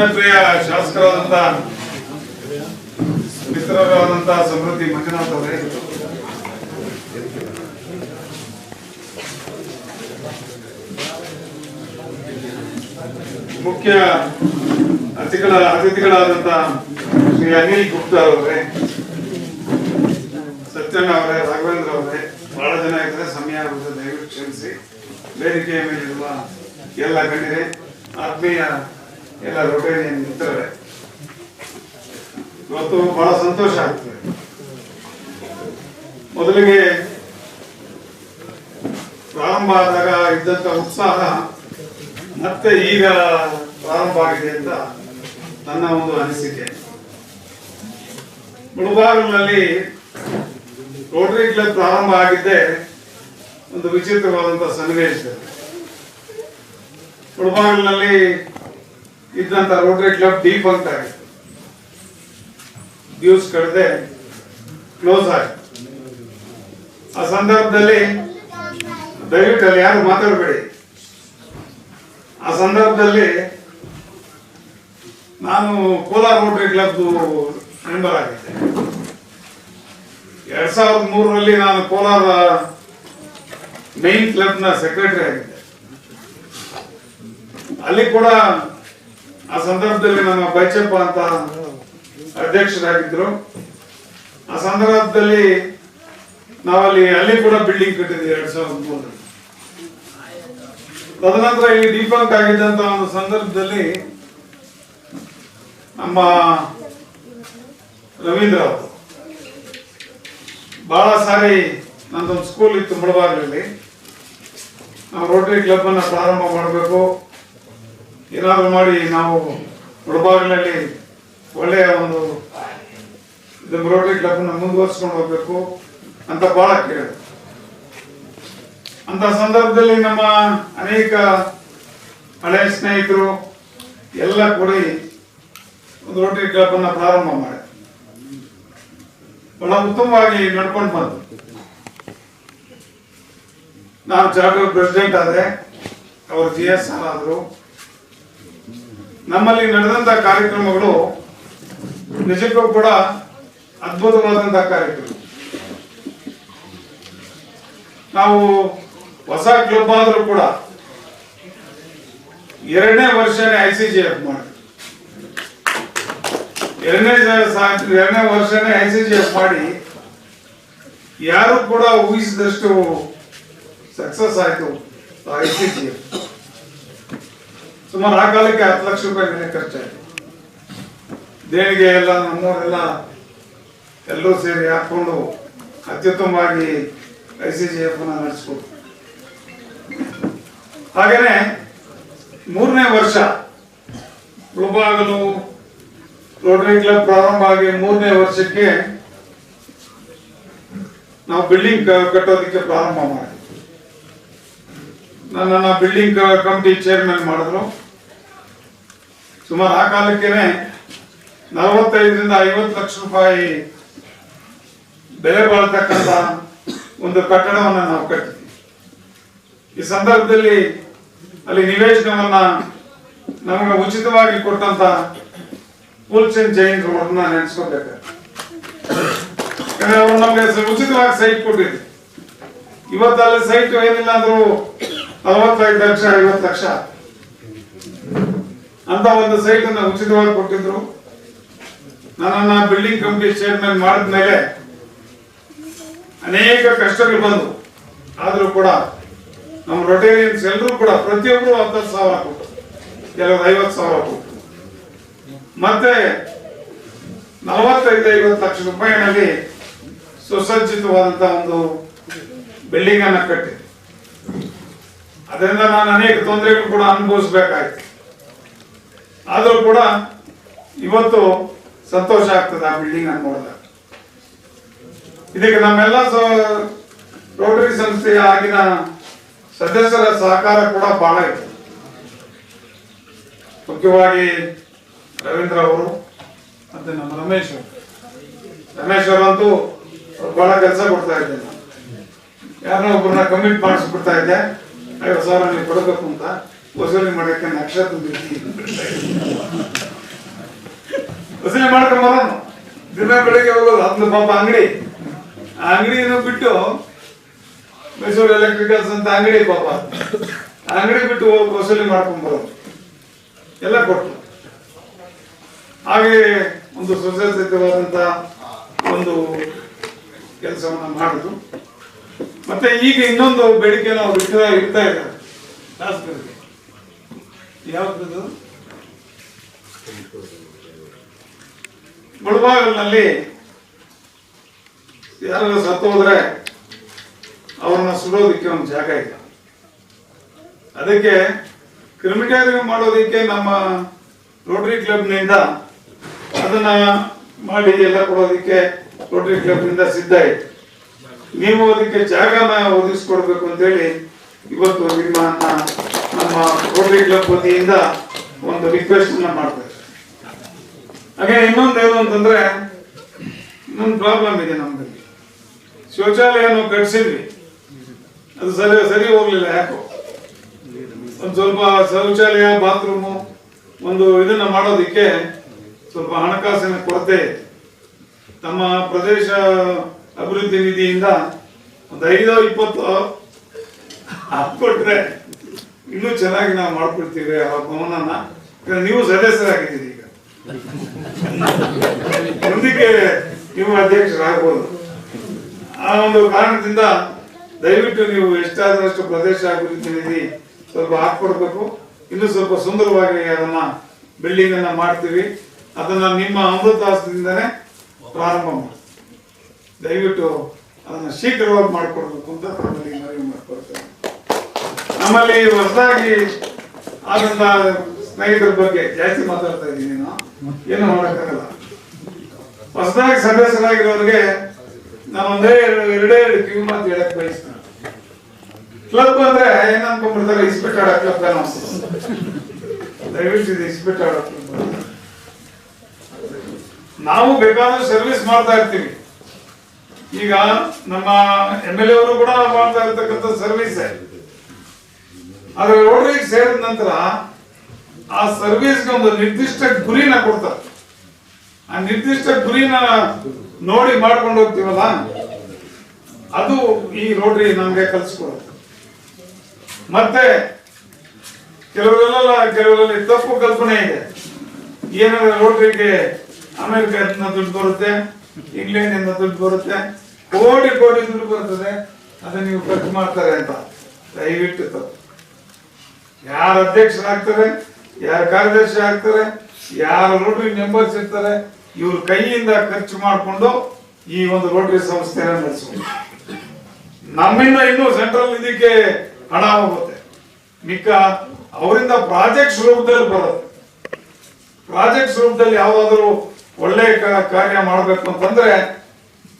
ಜನಪ್ರಿಯ ಶಾಸಕರಾದಂತ ಮಿತ್ರರಾದಂತ ಸಮೃದ್ಧಿ ಮಂಜುನಾಥ್ ಅವರೇ. ಮುಖ್ಯ ಅತಿಥಿಗಳ ಅತಿಥಿಗಳಾದಂತ ಶ್ರೀ ಅನಿಲ್ ಗುಪ್ತಾ ಅವರೇ, ಸತ್ಯಣ್ಣ ಅವರೇ, ರಾಘವೇಂದ್ರ ಅವರೇ, ಬಹಳ ಜನ ಇದ್ರೆ ಸಮಯ ಆಗುತ್ತೆ, ದಯವಿಟ್ಟು ಕ್ಷಮಿಸಿ. ವೇದಿಕೆಯ ಮೇಲಿರುವ ಎಲ್ಲ ಗಣ್ಯರೇ, ಆತ್ಮೀಯ ಎಲ್ಲ ರೊಟೇರಿಯನ್ ನಿಂತವ್ರೆ ಇವತ್ತು ಬಹಳ ಸಂತೋಷ ಆಗ್ತದೆ. ಮೊದಲಿಗೆ ಪ್ರಾರಂಭ ಆದಾಗ ಇದ್ದಂತ ಉತ್ಸಾಹ ಮತ್ತೆ ಈಗ ಪ್ರಾರಂಭ ಆಗಿದೆ ಅಂತ ನನ್ನ ಒಂದು ಅನಿಸಿಕೆ. ಮುಳುಬಾಗಿಲಿನಲ್ಲಿ ರೋಟರಿ ಕ್ಲಬ್ ಪ್ರಾರಂಭ ಆಗಿದ್ದೆ ಒಂದು ವಿಚಿತ್ರವಾದಂತಹ ಸನ್ನಿವೇಶ. ಮುಳುಬಾಗಿಲಿನಲ್ಲಿ ಇದ್ದಂತ ರೋಟರಿ ಕ್ಲಬ್ ಡಿಫಂಕ್ಟ್ ಆಗಿತ್ತು ಡ್ಯೂಸ್ ಕಳೆದೆ ಕ್ಲೋಸ್ ಆಯಿತು. ಆ ಸಂದರ್ಭದಲ್ಲಿ ದಯವಿಟ್ಟು ಅಲ್ಲಿ ಯಾರು ಮಾತಾಡಬೇಡಿ. ಆ ಸಂದರ್ಭದಲ್ಲಿ ನಾನು ಕೋಲಾರ ರೋಟರಿ ಕ್ಲಬ್ ಮೆಂಬರ್ ಆಗಿದ್ದೆ. ಎರಡ್ ಸಾವಿರದ ಮೂರರಲ್ಲಿ ನಾನು ಕೋಲಾರ ಮೈನ್ ಕ್ಲಬ್ನ ಸೆಕ್ರೆಟರಿ ಆಗಿದ್ದೆ. ಅಲ್ಲಿ ಕೂಡ ಆ ಸಂದರ್ಭದಲ್ಲಿ ನಮ್ಮ ಬೈಚಪ್ಪ ಅಂತ ಅಧ್ಯಕ್ಷರಾಗಿದ್ರು. ಆ ಸಂದರ್ಭದಲ್ಲಿ ನಾವಲ್ಲಿ ಅಲ್ಲಿ ಕೂಡ ಬಿಲ್ಡಿಂಗ್ ಕಟ್ಟಿದ್ವಿ ಎರಡ್ ಸಾವಿರದ ಮೂರರಲ್ಲಿ ತದನಂತರ ಇಲ್ಲಿ ಡಿಫಾಲ್ಟ್ ಆಗಿದ್ದಂತ ಒಂದು ಸಂದರ್ಭದಲ್ಲಿ ನಮ್ಮ ರವೀಂದ್ರ ಬಹಳ ಸಾರಿ ನಂದೊಂದು ಸ್ಕೂಲ್ ಇತ್ತು ಮುಳಬಾಗಿಲಲ್ಲಿ. ನಾವು ರೋಟರಿ ಕ್ಲಬ್ ಅನ್ನ ಪ್ರಾರಂಭ ಮಾಡಬೇಕು. ಏನಾದ್ರು ಮಾಡಿ ನಾವು ಮುಳಬಾಗಿಲಲ್ಲಿ ಒಳ್ಳೆಯ ಒಂದು ಇದು ರೋಟರಿ ಕ್ಲಬ್ ಮುಂದುವರಿಸ್ಕೊಂಡು ಹೋಗ್ಬೇಕು ಅಂತ ಬಹಳ ಕೇಳಿದ್ರು ಅಂತ ಸಂದರ್ಭದಲ್ಲಿ ನಮ್ಮ ಅನೇಕ ಹಳೆಯ ಸ್ನೇಹಿತರು ಎಲ್ಲ ಕೂಡಿ ಒಂದು ರೋಟರಿ ಕ್ಲಬ್ ಅನ್ನ ಪ್ರಾರಂಭ ಮಾಡಿ ಬಹಳ ಉತ್ತಮವಾಗಿ ನಡ್ಕೊಂಡು ಬಂತು ನಾನು ಚಾರ್ಟರ್ ಪ್ರೆಸಿಡೆಂಟ್ ಆದ್ರೆ, ಅವರು ಜಿ ಎಸ್ ಆದರು. ನಮ್ಮಲ್ಲಿ ನಡೆದಂತ ಕಾರ್ಯಕ್ರಮಗಳು ನಿಜಕ್ಕೂ ಕೂಡ ಅದ್ಭುತವಾದಂತಹ ಕಾರ್ಯಕ್ರಮ. ನಾವು ಹೊಸ ಕ್ಲಬ್ ಆದರೂ ಕೂಡ ಎರಡನೇ ವರ್ಷನೇ ಐ ಸಿ ಜಿ ಎಫ್ ಮಾಡಿ. ಎರಡನೇ ಎರಡನೇ ವರ್ಷನೇ ಐ ಸಿ ಜಿ ಎಫ್ ಮಾಡಿ ಯಾರು ಕೂಡ ಊಹಿಸಿದಷ್ಟು ಸಕ್ಸಸ್ ಆಯಿತು ಐ ಸಿ ಜಿ ಎಫ್ ಸುಮಾರು ಆ ಕಾಲಕ್ಕೆ ಹತ್ತು ಲಕ್ಷ ರೂಪಾಯಿ ಖರ್ಚಾಯ್ತು. ದೇಣಿಗೆ ಎಲ್ಲ ನಮ್ಮವರೆಲ್ಲ ಎಲ್ಲರೂ ಸೇರಿ ಹಾಕೊಂಡು ಅತ್ಯುತ್ತಮವಾಗಿ ಐ ಸಿ ಜಿ ಎಫ್ ನಡೆಸ್ಕೊಡ್ತು ಹಾಗೇನೆ ಮೂರನೇ ವರ್ಷ ಮುಳುಬಾಗಲು ರೋಟರಿ ಕ್ಲಬ್ ಪ್ರಾರಂಭ ಆಗಿ ಮೂರನೇ ವರ್ಷಕ್ಕೆ ನಾವು ಬಿಲ್ಡಿಂಗ್ ಕಟ್ಟೋದಕ್ಕೆ ಪ್ರಾರಂಭ ಮಾಡಿದ್ವಿ. ನನ್ನನ್ನು ಬಿಲ್ಡಿಂಗ್ ಕಮಿಟಿ ಚೇರ್ಮನ್ ಮಾಡಿದ್ರು. ಸುಮಾರು ಆ ಕಾಲಕ್ಕೇನೆ ನಲವತ್ತೈದರಿಂದ ಐವತ್ತು ಲಕ್ಷ ರೂಪಾಯಿ ಬೆಲೆ ಬಾಳ್ತಕ್ಕಂಥ ಒಂದು ಕಟ್ಟಡವನ್ನು ನಾವು ಕಟ್ಟಿದ್ವಿ. ಈ ಸಂದರ್ಭದಲ್ಲಿ ಅಲ್ಲಿ ನಿವೇಶನವನ್ನ ನಮಗೆ ಉಚಿತವಾಗಿ ಕೊಟ್ಟಂತ ಕೂಲ್ಚಂದ್ ಜೈನ್ ಅವರನ್ನ ನೆನೆಸ್ಕೋಬೇಕು ಅವರು ನಮಗೆ ಉಚಿತವಾಗಿ ಸೈಟ್ ಕೊಟ್ಟಿದ್ರು. ಇವತ್ತಲ್ಲಿ ಸೈಟ್ ಏನಿಲ್ಲ ಅಂದ್ರೂ ನಲವತ್ತೈದು ಲಕ್ಷ, ಐವತ್ತು ಲಕ್ಷ. ಅಂತ ಒಂದು ಸೈಟ್ ಅನ್ನ ಉಚಿತವಾಗಿ ಕೊಟ್ಟಿದ್ರು. ನನ್ನ ಬಿಲ್ಡಿಂಗ್ ಕಂಪನಿ ಚೇರ್ಮನ್ ಮಾಡಿದ್ಮೇಲೆ ಅನೇಕ ಕಷ್ಟಗಳು ಬಂದು, ಆದ್ರೂ ಕೂಡ ನಮ್ಮ ರೊಟೇರಿಯನ್ಸ್ ಎಲ್ಲರೂ ಕೂಡ ಪ್ರತಿಯೊಬ್ಬರು ಹತ್ತತ್ತು ಸಾವಿರ ಕೊಟ್ಟರು ಕೆಲವರು ಐವತ್ತು ಸಾವಿರ ಕೊಟ್ಟರು ಮತ್ತೆ ನಲವತ್ತೈದು, ಐವತ್ತು ಲಕ್ಷ ರೂಪಾಯಿನಲ್ಲಿ ಸುಸಜ್ಜಿತವಾದಂತ ಒಂದು ಬಿಲ್ಡಿಂಗ್ ಅನ್ನ ಕಟ್ಟಿದೆ ಅದರಿಂದ ನಾನು ಅನೇಕ ತೊಂದರೆಗಳು ಕೂಡ ಅನುಭವಿಸ್ಬೇಕಾಯ್ತು. ಆದರೂ ಕೂಡ ಇವತ್ತು ಸಂತೋಷ ಆಗ್ತದೆ ಆ ಬಿಲ್ಡಿಂಗ್ ಅನ್ನು ನೋಡಿದಾಗ. ಇದಕ್ಕೆ ನಮ್ಮೆಲ್ಲ ರೋಟರಿ ಸಂಸ್ಥೆಯ ಆಗಿನ ಸದಸ್ಯರ ಸಹಕಾರ ಕೂಡ ಬಹಳ ಇತ್ತು. ಮುಖ್ಯವಾಗಿ ರವೀಂದ್ರ ಅವರು ಮತ್ತೆ ನಮ್ಮ ರಮೇಶ್ ಅವರು. ರಮೇಶ್ ಅವರಂತೂ ಬಹಳ ಕೆಲಸ ಕೊಡ್ತಾ ಇದ್ದೆ ಯಾರೋ ಯಾರನ್ನೋ ಒಬ್ಬರನ್ನ ಕಮಿಟ್ ಮಾಡಿಸ್ಬಿಡ್ತಾ ಇದ್ದೆ. ಐವತ್ತು ಸಾವಿರ ನೀವು ಕೊಡಬೇಕು ಅಂತ. ವಸೂಲಿ ಮಾಡಕ್ಕೆ ನಕ್ಷ ಬಿಡ್ತೀನಿ ವಸೂಲಿ ಮಾಡ್ಕೊಂಡ್ ದಿನ ಬೆಳಿಗ್ಗೆ ಹೋಗೋದು ಹತ್ತು ಪಾಪ ಅಂಗಡಿ. ಆ ಅಂಗಡಿಯನ್ನು ಬಿಟ್ಟು ಮೈಸೂರು ಎಲೆಕ್ಟ್ರಿಕಲ್ಸ್ ಅಂತ ಅಂಗಡಿ ಪಾಪ. ಅಂಗಡಿ ಬಿಟ್ಟು ಹೋಗಿ ವಸೂಲಿ ಮಾಡ್ಕೊಂಡ್ ಬರೋದು. ಎಲ್ಲ ಕೊಟ್ಟು. ಹಾಗೆ ಒಂದು ಸುಸಜ್ಜಿತವಾದಂತ ಒಂದು ಕೆಲಸವನ್ನ ಮಾಡುದು. ಮತ್ತೆ ಈಗ ಇನ್ನೊಂದು ಬೇಡಿಕೆ ಅವ್ರು ಇಡ್ತಾ ಇಡ್ತಾ ಇದ್ದಾರೆ. ಯಾವ್ದು ಮುಳಬಾಗಲಿನಲ್ಲಿ ಯಾರು ಸತ್ತೋದ್ರೆ ಅವ್ರನ್ನ ಸುಡೋದಕ್ಕೆ ಒಂದು ಜಾಗ ಇಲ್ಲ. ಅದಕ್ಕೆ ಕ್ರಿಮಿಟೇರಿಯಂ ಮಾಡೋದಕ್ಕೆ ನಮ್ಮ ರೋಟರಿ ಕ್ಲಬ್ನಿಂದ ಅದನ್ನ ಮಾಡಿ ಎಲ್ಲ ಕೊಡೋದಕ್ಕೆ ರೋಟರಿ ಕ್ಲಬ್ನಿಂದ ಸಿದ್ಧ ಇದೆ. ನೀವು ಅದಕ್ಕೆ ಜಾಗನ ಒದಗಿಸ್ಕೊಡ್ಬೇಕು ಅಂತೇಳಿ ಇವತ್ತು ನಿಮ್ಮನ್ನ ನಮ್ಮ ರೋಟರಿ ಕ್ಲಬ್ ವತಿಯಿಂದ ಒಂದು ರಿಕ್ವೆಸ್ಟ್ ಅನ್ನ ಮಾಡ್ತಾರೆ ಹಾಗೆ ಇನ್ನೊಂದು ಏನು ಅಂತಂದ್ರೆ, ಇನ್ನೊಂದು ಪ್ರಾಬ್ಲಮ್ ಇದೆ ನಮ್ಮದಲ್ಲಿ ಶೌಚಾಲಯ ನಾವು ಕಟ್ಸಿದ್ವಿ. ಅದು ಸರಿ ಸರಿ ಹೋಗ್ಲಿಲ್ಲ ಯಾಕೋ? ಒಂದು ಸ್ವಲ್ಪ ಶೌಚಾಲಯ ಬಾತ್ರೂಮು ಒಂದು ಇದನ್ನ ಮಾಡೋದಿಕ್ಕೆ ಸ್ವಲ್ಪ ಹಣಕಾಸಿನ ಕೊರತೆ. ತಮ್ಮ ಪ್ರದೇಶ ಅಭಿವೃದ್ಧಿ ನಿಧಿಯಿಂದ ಒಂದು ಐದೋ, ಇಪ್ಪತ್ತು ಹಾಕ್ಕೊಟ್ರೆ ಇನ್ನೂ ಚೆನ್ನಾಗಿ ನಾವು ಮಾಡ್ಕೊಡ್ತೀವಿ ಆ ಈಗ ನೀವು ಸದಸ್ಯರಾಗಿದ್ದೀರಿ ಈಗ. ಮುಂದಕ್ಕೆ ನೀವು ಅಧ್ಯಕ್ಷರಾಗ್ಬೋದು. ಆ ಒಂದು ಕಾರಣದಿಂದ ದಯವಿಟ್ಟು ನೀವು ಎಷ್ಟಾದಷ್ಟು ಪ್ರದೇಶ ಅಭಿವೃದ್ಧಿ ನಿಧಿ ಸ್ವಲ್ಪ ಹಾಕ್ಕೊಡ್ಬೇಕು. ಇನ್ನು ಸ್ವಲ್ಪ ಸುಂದರವಾಗಿ ಅದನ್ನ ಬಿಲ್ಡಿಂಗ್ ಅನ್ನ ಮಾಡ್ತೀವಿ. ಅದನ್ನ ನಿಮ್ಮ ಅಮೃತಾಸದಿಂದನೇ ಪ್ರಾರಂಭ ಮಾಡ್ತೀವಿ ದಯವಿಟ್ಟು ಅದನ್ನ ಶೀಘ್ರವಾಗಿ ಮಾಡಿಕೊಡ್ಬೇಕು ಅಂತ ತಮ್ಮಲ್ಲಿ ಮನವಿ ನಮ್ಮಲ್ಲಿ ಹೊಸದಾಗಿ ಆದಂತ ಸ್ನೇಹಿತರ ಬಗ್ಗೆ ಜಾಸ್ತಿ ಮಾತಾಡ್ತಾ ಇದ್ದೀನಿ ನಾನು. ಏನು ಮಾಡೋಕ್ಕಾಗಲ್ಲ. ಹೊಸದಾಗಿ ಸದಸ್ಯರಾಗಿರೋರಿಗೆ ನಾನು ಒಂದೇ ಎರಡು ಎರಡೇ ಕಿವಿ ಮಾತು ಹೇಳಕ್ ಬಯಸ್ತೇನೆ. ಕ್ಲಬ್ ಅಂದ್ರೆ ಏನ್ ಅನ್ಕೊಂಡ್ಬಿಡ್ತಾರೆ? ಇಸ್ಪೆಟ್ ಆಡೋ ಕ್ಲಬ್. ದಯವಿಟ್ಟು ಇದು ಇಸ್ಪೆಟ್ ಆಡೋ ನಾವು ಬೇಕಾದ್ರೂ ಸರ್ವಿಸ್ ಮಾಡ್ತಾ ಇರ್ತೀವಿ. ಈಗ ನಮ್ಮ ಎಂ ಎಲ್ ಎ ಅವರು ಕೂಡ ಮಾಡ್ತಾ ಇರ್ತಕ್ಕಂಥ ಸರ್ವಿಸ್ ಆದ್ರೆ ರೋಡ್ರಿಗೆ ಸೇರಿದ ನಂತರ ಆ ಸರ್ವಿಸ್ಗೆ ಒಂದು ನಿರ್ದಿಷ್ಟ ಗುರಿನ ಕೊಡ್ತಾರೆ. ಆ ನಿರ್ದಿಷ್ಟ ಗುರಿನ ನೋಡಿ ಮಾಡ್ಕೊಂಡು ಹೋಗ್ತೀವಲ್ಲ? ಅದು ಈ ರೋಡ್ರಿ ನಮ್ಗೆ ಕಲ್ಸ್ಕೊಡುತ್ತೆ ಮತ್ತೆ ಕೆಲವರೆಲ್ಲ ಕೆಲವರಲ್ಲಿ ತಪ್ಪು ಕಲ್ಪನೆ ಇದೆ. ಏನಾದ್ರೆ ರೋಡ್ರಿಗೆ ಅಮೆರಿಕದಿಂದ ದುಡ್ಡು ಬರುತ್ತೆ, ಇಂಗ್ಲೆಂಡಿಂದ ದುಡ್ಡು ಬರುತ್ತೆ, ಕೋಟಿ ಕೋಟಿ ದುಡ್ಡು ಬರ್ತದೆ, ಅದನ್ನ ನೀವು ಖರ್ಚು ಮಾಡ್ತಾರೆ ಅಂತ ದಯವಿಟ್ಟು ತಪ್ಪು. ಯಾರ ಅಧ್ಯಕ್ಷರಾಗ್ತಾರೆ ಯಾರು ಕಾರ್ಯದರ್ಶಿ ಆಗ್ತಾರೆ, ಯಾರು ರೋಟರಿ ಮೆಂಬರ್ಸ್ ಇರ್ತಾರೆ, ಇವ್ರ ಕೈಯಿಂದ ಖರ್ಚು ಮಾಡಿಕೊಂಡು ಈ ಒಂದು ರೋಟರಿ ಸಂಸ್ಥೆ ನಡೆಸಬಹುದು ನಮ್ಮಿಂದ ಇನ್ನೂ ಸೆಂಟ್ರಲ್ ಇದಕ್ಕೆ ಹಣ ಹೋಗುತ್ತೆ. ಮಿಕ್ಕ ಅವರಿಂದ ಪ್ರಾಜೆಕ್ಟ್ಸ್ ರೂಪದಲ್ಲಿ ಬರುತ್ತೆ. ಪ್ರಾಜೆಕ್ಟ್ಸ್ ರೂಪದಲ್ಲಿ ಯಾವುದಾದ್ರೂ ಒಳ್ಳೆ ಕಾರ್ಯ ಮಾಡಬೇಕು ಅಂತಂದ್ರೆ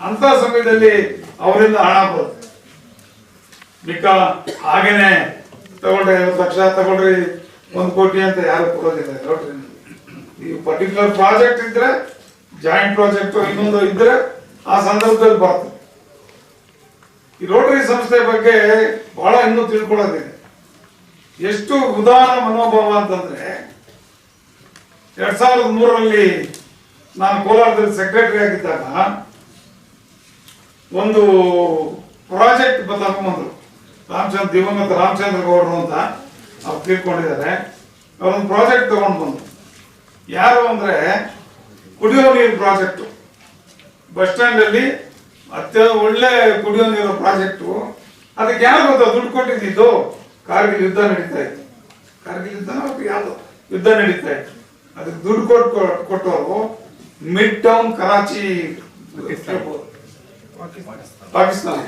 ಅಂತ ಸಮಯದಲ್ಲಿ ಅವರಿಂದ ಹಣ ಬರುತ್ತೆ. ಮಿಕ್ಕ ಹಾಗೇನೆ ತಗೊಂಡ್ರೆ ಐವತ್ತು ಲಕ್ಷ ತಗೊಂಡ್ರಿ ಒಂದು ಕೋಟಿ ಅಂತ ಯಾರು ಕೊಡೋದಿಲ್ಲ, ನೋಡ್ರಿ. ಈ ಪರ್ಟಿಕ್ಯುಲರ್ ಪ್ರಾಜೆಕ್ಟ್ ಇದ್ರೆ ಜಾಯಿಂಟ್ ಪ್ರಾಜೆಕ್ಟ್ ಇನ್ನೊಂದು ಇದ್ರೆ, ಆ ಸಂದರ್ಭದಲ್ಲಿ ಬರ್ತದೆ. ಈ ರೋಟರಿ ಸಂಸ್ಥೆ ಬಗ್ಗೆ ಬಹಳ ಇನ್ನೂ ತಿಳ್ಕೊಳ್ಳೋದಿದೆ. ಎಷ್ಟು ಉದಾಹರಣ ಮನೋಭಾವ ಅಂತಂದ್ರೆ, ಎರಡ್ ಸಾವಿರದ ಮೂರರಲ್ಲಿ ನಾನು ಕೋಲಾರದಲ್ಲಿ ಸೆಕ್ರೆಟರಿ ಆಗಿದ್ದಾಗ, ಒಂದು ಪ್ರಾಜೆಕ್ಟ್ ತಗೊಂಡ್ಬಂದ್ರು ರಾಮಚಂದ್ರ ದಿವಂಗತ ರಾಮಚಂದ್ರ ಗೌಡರು ಅಂತ ಅವ್ರು ತಿಳ್ಕೊಂಡಿದ್ದಾರೆ. ಅವರೊಂದು ಪ್ರಾಜೆಕ್ಟ್ ತಗೊಂಡು ಬಂದ್ರು. ಯಾರು ಅಂದ್ರೆ ಕುಡಿಯೋ ನೀರು ಪ್ರಾಜೆಕ್ಟ್ ಬಸ್ ಸ್ಟ್ಯಾಂಡ್ ಅಲ್ಲಿ ಅತ್ಯ ಒಳ್ಳೆ ಕುಡಿಯೋ ನೀರು ಪ್ರಾಜೆಕ್ಟು ಅದಕ್ಕೆ ಯಾರು ಗೊತ್ತಾ ದುಡ್ಡು ಕೊಟ್ಟಿದ್ದು? ಕಾರ್ಗಿಲ್ ಯುದ್ಧ ನಡೀತಾ ಇತ್ತು. ಕಾರ್ಗಿಲ್ ಯುದ್ಧ ಯಾವುದು ಯುದ್ಧ ನಡೀತಾ ಇತ್ತು. ಅದಕ್ಕೆ ದುಡ್ಡು ಕೊಟ್ಟು ಕೊಟ್ಟವರು ಮಿಡ್ ಟೌನ್ ಕರಾಚಿ ಪಾಕಿಸ್ತಾನ.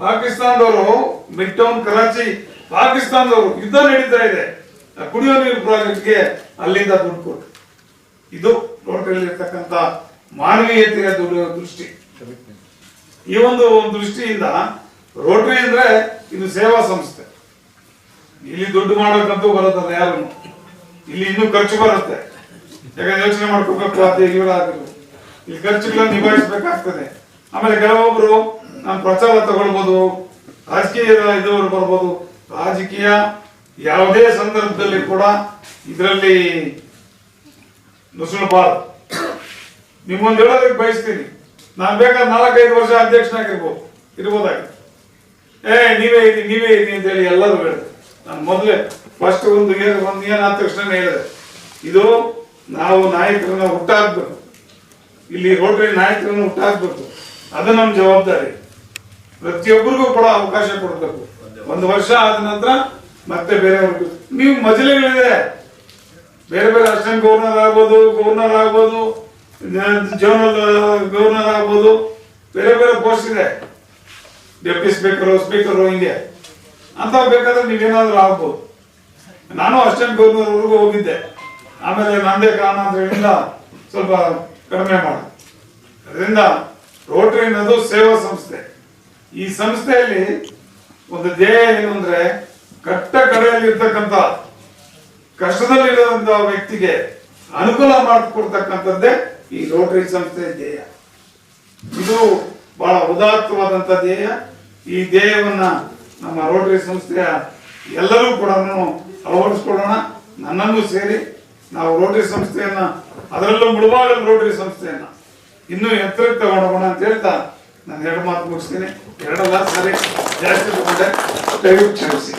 ಪಾಕಿಸ್ತಾನದವರು ಮಿಡ್ ಟೌನ್ ಕರಾಚಿ, ಪಾಕಿಸ್ತಾನದವರು ಯುದ್ಧ ನಡೀತಾ ಇದೆ. ಕುಡಿಯೋ ನೀರು ಪ್ರಾಜೆಕ್ಟ್ಗೆ ಅಲ್ಲಿಂದ ದುಡ್ಡು ಕೊಟ್ಟು. ಇದು ಇರ್ತಕ್ಕಂಥ ಮಾನವೀಯತೆಯ ದೃಷ್ಟಿ. ಈ ಒಂದು ದೃಷ್ಟಿಯಿಂದ ರೋಟರಿ ಅಂದ್ರೆ ಇದು ಸೇವಾ ಸಂಸ್ಥೆ. ಇಲ್ಲಿ ದುಡ್ಡು ಮಾಡೋಕ್ಕಂತೂ ಬರುತ್ತಲ್ಲ ಯಾರು ಇಲ್ಲಿ ಇನ್ನೂ ಖರ್ಚು ಬರುತ್ತೆ. ಯಾಕಂದ್ರೆ ಯೋಚನೆ ಮಾಡ್ಕೋಬೇಕು ಅದೇ ಇಲ್ಲಿ ಖರ್ಚುಗಳನ್ನ ನಿಭಾಯಿಸಬೇಕಾಗ್ತದೆ. ಆಮೇಲೆ ಕೆಲವೊಬ್ರು ನಮ್ಮ ಪ್ರಚಾರ ತಗೊಳ್ಬೋದು, ರಾಜಕೀಯ ಇದ್ರು ಬರ್ಬೋದು. ರಾಜಕೀಯ ಯಾವುದೇ ಸಂದರ್ಭದಲ್ಲಿ ಕೂಡ ಇದರಲ್ಲಿ ನುಸುಳಬಾರದು. ನಿಮ್ಮೊಂದು ಹೇಳೋದಕ್ಕೆ ಬಯಸ್ತೀನಿ. ನಾನು ಬೇಕಾದ್ರೆ ನಾಲ್ಕೈದು ವರ್ಷ ಅಧ್ಯಕ್ಷನಾಗಿರ್ಬೋದು, ಇರ್ಬೋದಾಗಿ. ಏ, ನೀವೇ ಇದ್ದೀನಿ ನೀವೇ ಇದ್ದೀನಿ ಅಂತ ಹೇಳಿ ಎಲ್ಲರೂ ಹೇಳಿದೆ ನಾನು ಮೊದಲೇ ಫಸ್ಟ್ ಒಂದು ಏನು, ಒಂದು ಏನಾದ ತಕ್ಷಣ ಹೇಳಿದೆ. ಇದು ನಾವು ನಾಯಕರನ್ನ ಹುಟ್ಟಾಕ್ಬೇಕು. ಇಲ್ಲಿ ರೋಟರಿ ನಾಯಕರನ್ನ ಹುಟ್ಟಾಕ್ಬೇಕು. ಅದು ನಮ್ಮ ಜವಾಬ್ದಾರಿ. ಪ್ರತಿಯೊಬ್ಬರಿಗೂ ಕೂಡ ಅವಕಾಶ ಕೊಡಬೇಕು. ಒಂದು ವರ್ಷ ಆದ ನಂತರ ಮತ್ತೆ ಬೇರೆ ನೀವು ಮಜಲೆಗಳಿದೆ ಬೇರೆ ಬೇರೆ ಅಸಿಸ್ಟೆಂಟ್ ಗವರ್ನರ್ ಆಗ್ಬೋದು ಗವರ್ನರ್ ಆಗ್ಬೋದು ಜೋನಲ್ ಗವರ್ನರ್ ಆಗ್ಬೋದು. ಬೇರೆ ಬೇರೆ ಪೋಸ್ಟ್ ಇದೆ. ಡೆಪ್ಟಿ ಸ್ಪೀಕರು ಸ್ಪೀಕರು ಹಿಂಗೆ. ಅಂತ ಬೇಕಾದ್ರೆ ನೀವೇನಾದ್ರೂ ಆಗ್ಬೋದು. ನಾನು ಅಸಿಸ್ಟೆಂಟ್ ಗವರ್ನರ್ ವರೆಗೂ ಹೋಗಿದ್ದೆ. ಆಮೇಲೆ ನಂದೇ ಕಾರಣ ಅಂತ ಸ್ವಲ್ಪ ಕಡಿಮೆ ಮಾಡ ಅದರಿಂದ ರೋಟರಿ ಅನ್ನೋದು ಸೇವಾ ಸಂಸ್ಥೆ. ಈ ಸಂಸ್ಥೆಯಲ್ಲಿ ಒಂದು ಧ್ಯೇಯ ಏನು ಅಂದ್ರೆ ಕಟ್ಟ ಕಡೆಯಲ್ಲಿ ಇರ್ತಕ್ಕಂಥ ಕಷ್ಟದಲ್ಲಿರುವಂತಹ ವ್ಯಕ್ತಿಗೆ ಅನುಕೂಲ ಮಾಡಿಕೊಡ್ತಕ್ಕಂಥದ್ದೇ ಈ ರೋಟರಿ ಸಂಸ್ಥೆ ಧ್ಯೇಯ. ಇದು ಬಹಳ ಉದಾತ್ತವಾದಂಥ ಧ್ಯೇಯ. ಈ ಧ್ಯೇಯವನ್ನ ನಮ್ಮ ರೋಟರಿ ಸಂಸ್ಥೆಯ ಎಲ್ಲರೂ ಕೂಡ ಅಳವಡಿಸ್ಕೊಳ್ಳೋಣ. ನನ್ನನ್ನು ಸೇರಿ ನಾವು ರೋಟರಿ ಸಂಸ್ಥೆಯನ್ನ, ಅದರಲ್ಲೂ ಮುಳುವಾಗಲು ರೋಟರಿ ಸಂಸ್ಥೆಯನ್ನ ಇನ್ನೂ ಎತ್ತರಕ್ಕೆ ತಗೊಂಡೋಗೋಣ ಅಂತ ಹೇಳ್ತಾ ನಾನು ಎರಡು ಮಾತು ಮುಗಿಸ್ತೀನಿ. ಎರಡಲ್ಲ ಸರಿ. ಜಾಸ್ತಿ ತಗೊಂಡೆ ದಯವಿಟ್ಟು ಕ್ಷಮಿಸಿ.